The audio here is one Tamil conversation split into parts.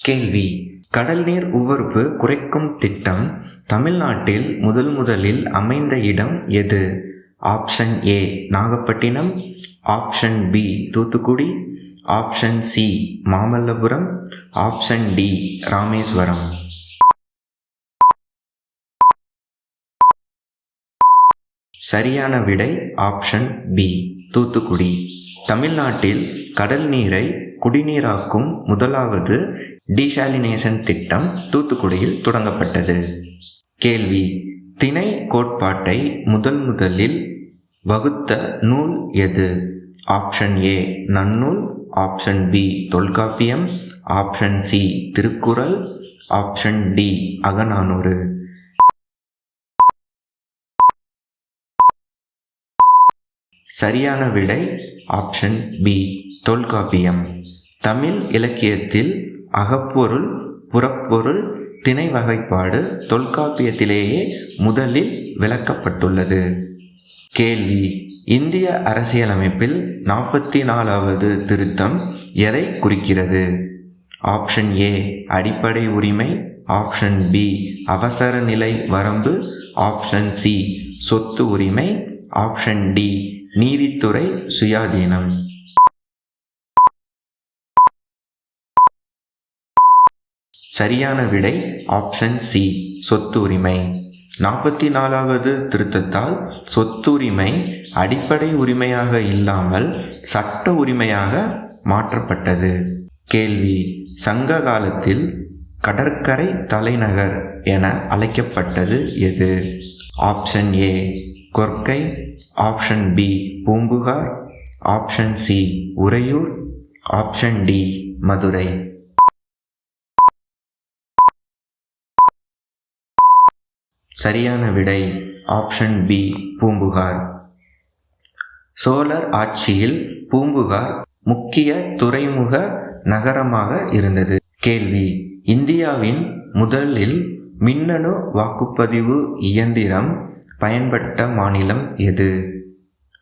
கேள்வி. கடல் நீர் உவர்ப்பு குறைக்கும் திட்டம் தமிழ்நாட்டில் முதல் முதலில் அமைந்த இடம் எது? Option A Nagapattinam. Option B Thoothukudi. Option C Mamallapuram. Option D Rameswaram. சரியான விடை ஆப்ஷன் பி தூத்துக்குடி. தமிழ்நாட்டில் கடல் நீரை குடிநீராக்கும் முதலாவது டீசாலினேஷன் திட்டம் தூத்துக்குடியில் தொடங்கப்பட்டது. கேள்வி திணை கோட்பாட்டை முதன் முதலில் வகுத்த நூல் எது? Option A Nannul option B Tolkappiyam option C Thirukkural option D Akananuru. சரியான விடை ஆப்ஷன் பி தொல்காப்பியம். தமிழ் இலக்கியத்தில் அகப்பொருள் புறப்பொருள் திணை வகைப்பாடு தொல்காப்பியத்திலேயே முதலில் விளக்கப்பட்டுள்ளது. கேள்வி இந்திய அரசியலமைப்பில் நாற்பத்தி நாலாவது திருத்தம் எதை குறிக்கிறது? ஆப்ஷன் ஏ அடிப்படை உரிமை. ஆப்ஷன் பி அவசர நிலை வரம்பு. ஆப்ஷன் சி சொத்து உரிமை. ஆப்ஷன் டி நீதித்துறை சுயாதீனம். சரியான விடை ஆப்ஷன் சி சொத்துரிமை. நாற்பத்தி நாலாவது திருத்தத்தால் சொத்துரிமை அடிப்படை உரிமையாக இல்லாமல் சட்ட உரிமையாக மாற்றப்பட்டது. கேள்வி சங்க காலத்தில் கடற்கரை தலைநகர் என அழைக்கப்பட்டது எது? Option A Korkai option B Poompuhar option C Uraiyur option D Madurai. சரியான விடை ஆப்ஷன் பி பூம்புகார். சோழர் ஆட்சியில் பூம்புகார் முக்கிய துறைமுக நகரமாக இருந்தது. கேள்வி இந்தியாவின் முதலில் மின்னணு வாக்குப்பதிவு இயந்திரம் பயன்பட்ட மாநிலம் எது?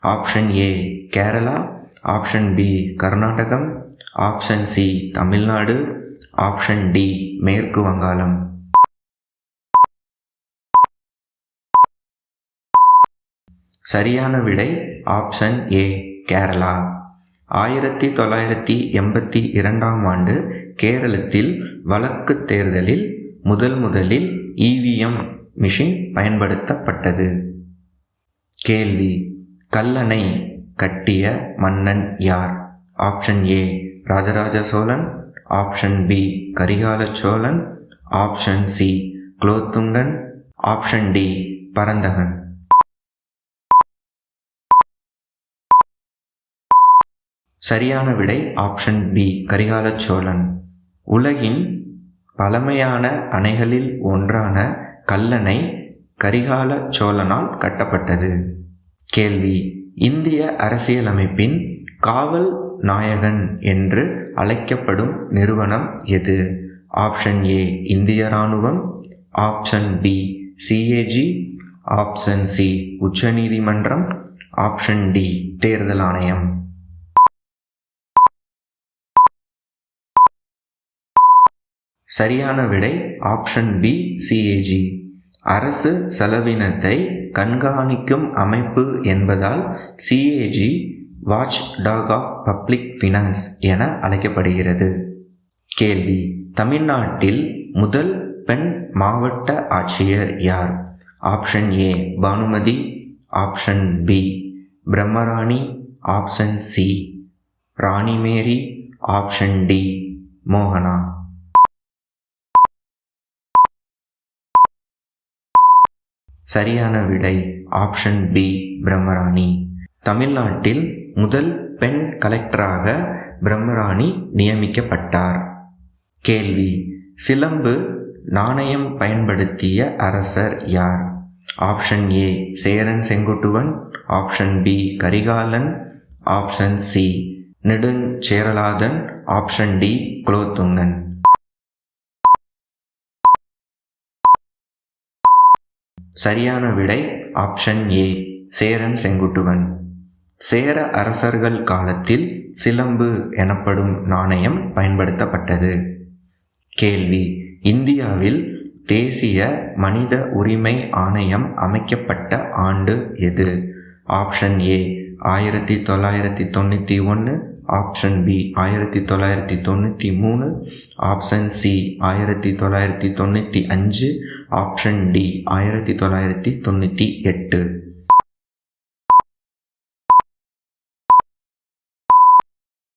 Option A Kerala. Option B Karnataka. Option C Tamil Nadu. Option D மேற்கு வங்காளம். சரியான விடை ஆப்ஷன் ஏ கேரளா. ஆயிரத்தி தொள்ளாயிரத்தி எண்பத்தி இரண்டாம் ஆண்டு கேரளத்தில் வழக்கு தேர்தலில் முதல் முதலில் இவிஎம் மிஷின் பயன்படுத்தப்பட்டது. கேள்வி. கல்லணை கட்டிய மன்னன் யார்? Option A Rajaraja Cholan. Option B Karikala Cholan. Option C Kulothungan. Option D Parantakan. சரியான விடை ஆப்ஷன் பி கரிகால சோழன். உலகின் பழமையான அணைகளில் ஒன்றான கல்லணை கரிகால சோழனால் கட்டப்பட்டது. கேள்வி. இந்திய அரசியலமைப்பின் காவல் நாயகன் என்று அழைக்கப்படும் நிறுவனம் எது? ஆப்ஷன் ஏ இந்திய இராணுவம். Option B CAG option C உச்சநீதிமன்றம். ஆப்ஷன் டி தேர்தல் ஆணையம். சரியான விடை ஆப்ஷன் பி சிஏஜி அரசு செலவினத்தை கண்காணிக்கும் அமைப்பு என்பதால் CAG watchdog of public finance என அழைக்கப்படுகிறது. கேள்வி. தமிழ்நாட்டில் முதல் பெண் மாவட்ட ஆட்சியர் யார்? Option A Bhanumathi. Option B Brahmarani. Option C Rani Mary. Option D மோகனா. சரியான விடை ஆப்ஷன் பி பிரம்மராணி. தமிழ்நாட்டில் முதல் பெண் கலெக்டராக பிரம்மராணி நியமிக்கப்பட்டார். கேள்வி சிலம்பு நாணயம் பயன்படுத்திய அரசர் யார்? Option A Cheran Senguttuvan. Option B Karikalan. Option C Neduncheralathan. Option D Kulothungan. சரியான விடை ஆப்ஷன் ஏ சேரன் செங்குட்டுவன். சேர அரசர்கள் காலத்தில் சிலம்பு எனப்படும் நாணயம் பயன்படுத்தப்பட்டது. கேள்வி இந்தியாவில் தேசிய மனித உரிமை ஆணையம் அமைக்கப்பட்ட ஆண்டு எது? ஆப்ஷன் ஏ ஆயிரத்தி தொள்ளாயிரத்தி தொண்ணூற்றி ஒன்று ஆப்ஷன் பி ஆயிரத்தி தொள்ளாயிரத்தி தொண்ணூற்றி மூணு. ஆப்ஷன் சி ஆயிரத்தி தொள்ளாயிரத்தி தொண்ணூற்றி அஞ்சு. ஆப்ஷன் டி ஆயிரத்தி தொள்ளாயிரத்தி தொண்ணூற்றி எட்டு.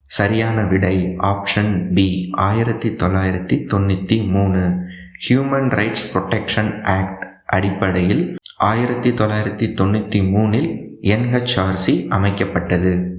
சரியான விடை ஆப்ஷன் பி ஆயிரத்தி தொள்ளாயிரத்தி தொண்ணூற்றி மூணு. ஹியூமன் ரைட்ஸ் ப்ரொடெக்ஷன் ஆக்ட் அடிப்படையில் ஆயிரத்தி தொள்ளாயிரத்தி தொண்ணூற்றி மூணில் என்ஹெச்ஆர்சி அமைக்கப்பட்டது.